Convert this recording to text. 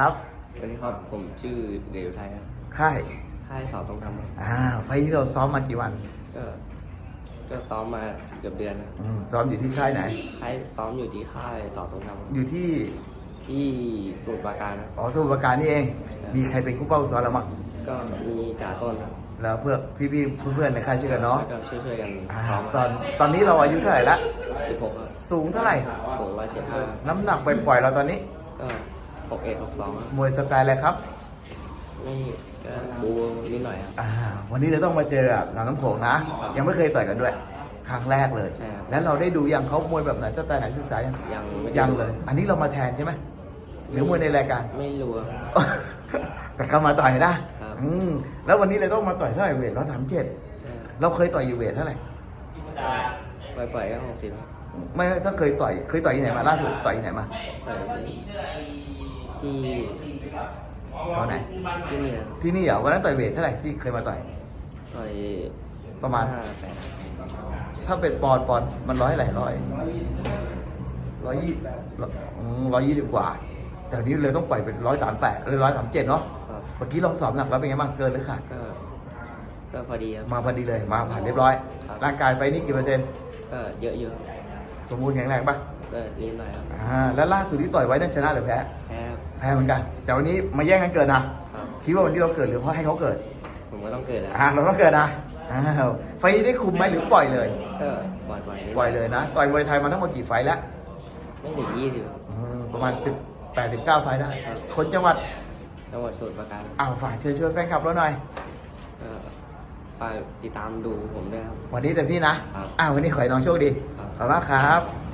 ครับสวัสดีครับ ผมชื่อเดวไทยครับ ค่าย ค่ายสาวตรงทำครับอ่า ไฟล์นี้เราซ้อมมากี่วัน ก็ก็ซ้อมมาเกือบเดือนครับอืมซ้อมอยู่ที่ค่ายไหน ค่ายซ้อมอยู่ที่ค่ายสาวตรงทำครับอยู่ที่ที่สมุทรปราการครับ อ๋อสมุทรปราการนี่เอง มีใครเป็นคู่เป้าซ้อมเรามั้งก็มีจ่าต้นครับแล้วเพื่อพี่ๆเพื่อนๆในค่ายช่วยกันเนาะแล้วก็ช่วยๆกันอ่าซ้อมตอนตอนนี้เราอายุเท่าไหร่ละ สิบหกครับสูงเท่าไหร่ สูงร้อยเจ็ดห้าน้ำหนักปล่อยๆเราตอนนี้ ก็ หกเอ็ดหกสองครับมวยสไตล์อะไรครับ ไม่ก็บูนิดหน่อยครับ อ่า วันนี้เราต้องมาเจอกับหนองน้ำโขงนะ ยังไม่เคยต่อยกันด้วย ครั้งแรกเลย ใช่ครับแล้วเราได้ดูยังเขามวยแบบไหนสไตล์ไหนศึกษายังยังไม่ได้ ยังเลย อันนี้เรามาแทนใช่ไหมหรือมวยในรายการ ไม่รู้ครับ แต่ก็มาต่อยนะครับอืมแล้ววันนี้เลยต้องมาต่อยเท่าไหร่เวทร้อยสามเจ็ดใช่ครับเราเคยต่อยอยู่เวทเท่าไหร่ ปล่อยปล่อยๆก็หกสิบครับไม่ถ้าเคยต่อยเคยต่อยที่ไหนมาล่าสุดต่อยที่ไหนมาต่อย ที่เขาไหน ที่นี่ครับที่นี่เหรอวันนั้นต่อยเวทเท่าไหร่ที่เคยมาต่อย ต่อยประมาณ ห้าแปดถ้าเป็นปอนด์ปอนด์มันร้อยไหร่ร้อยร้อยยี่ร้อยยี่สิบกว่า แต่วันนี้เลยต้องปล่อยเป็นร้อยสามแปดหรือร้อยสามเจ็ดเนาะครับเมื่อกี้ลองสอบหนักแล้วเป็นไงบ้างเกินหรือขาดก็ ก็พอดีครับ มาพอดีเลยมาผ่านเรียบร้อย ครับ ร่างกายไฟนี่กี่เปอร์เซ็นต์ก็เยอะอยู่ สมบูรณ์แข็งแรงปะ ก็นิดหน่อยครับ อ่าแล้วล่าสุดที่ต่อยไว้นั่นชนะหรือแพ้ แพ้ครับ แพ้เหมือนกัน แต่วันนี้มาแย่งกันเกิดนะ ครับ คิดว่าวันนี้เราเกิดหรือเขาให้เขาเกิด ผมก็ต้องเกิดแล้ว อ่าเราต้องเกิดนะอ้าวไฟล์นี้ได้คุมไหมหรือปล่อยเลย ก็ปล่อยปล่อยนิดหน่ปล่อยเลยนะ ต่อยมวยไทยมาทั้งหมดกี่ไฟล์แล้วไม่ถึงยี่สิบ อืมประมาณ10 8 9ไฟล์ได้คนจังหวัด จังหวัดสมุทรปราการอ้าวฝากเชิญชวนแฟนคลับเราหน่อย ก็ฝากติดตามดูผมด้วยครับ วันนี้เต็มที่นะ ครับอ้าววันนี้ขอให้น้องโชคดี ครับ ขอบคุณมากครับ